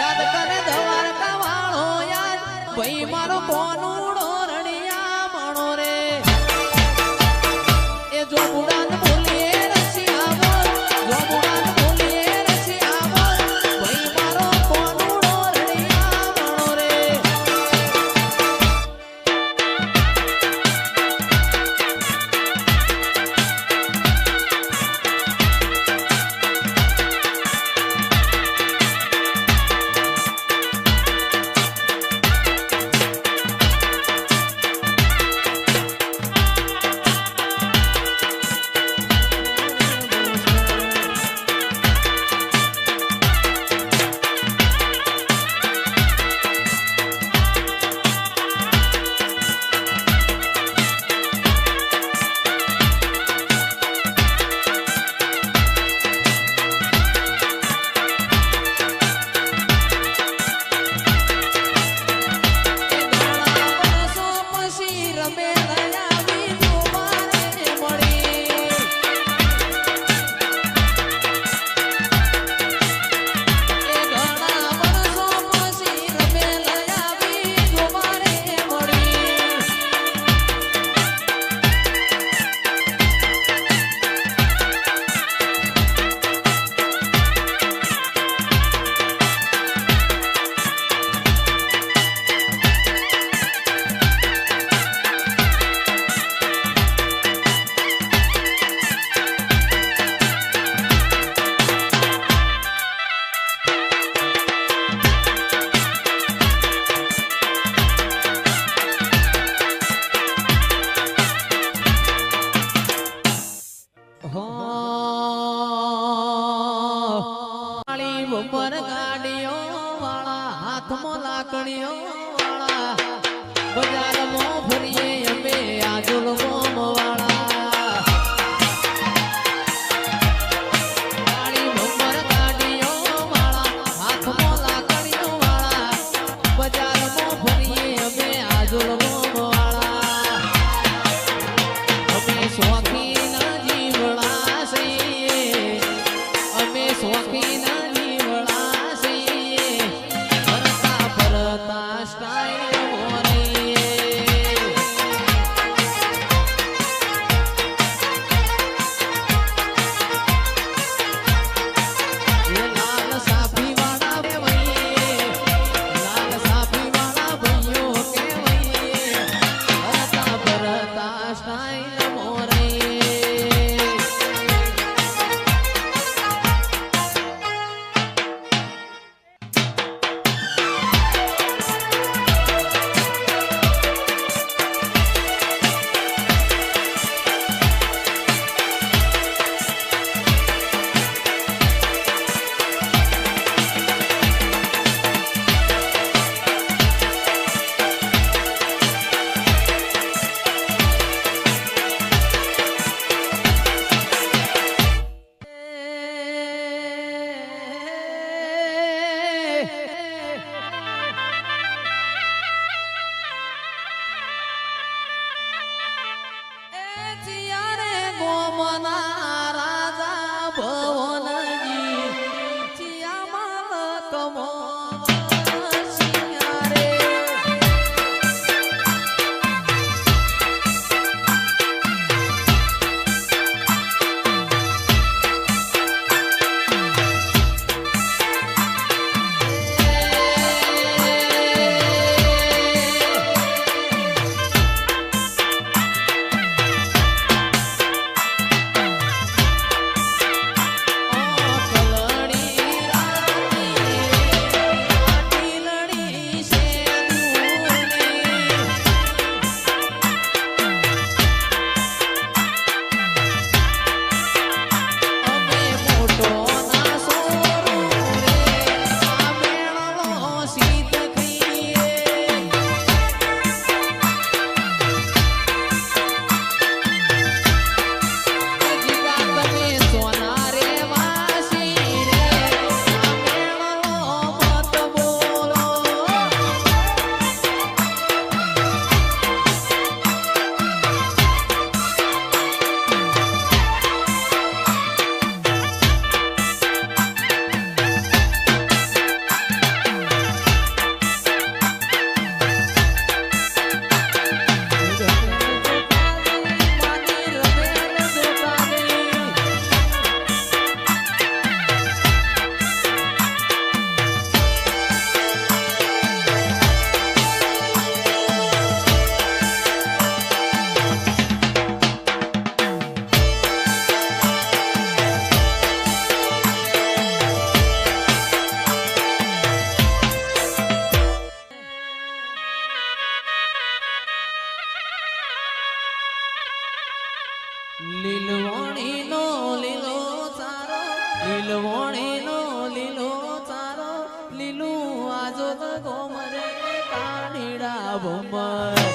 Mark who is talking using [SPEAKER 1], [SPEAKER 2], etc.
[SPEAKER 1] યાદ કરે દ્વારકા વાળો યાદ ભાઈ મારો કોનું પર ગાડીઓ વાળા હાથમાં લાકડીઓ વાળા. બજારમાં ફરીએ અમે આ como
[SPEAKER 2] Mama.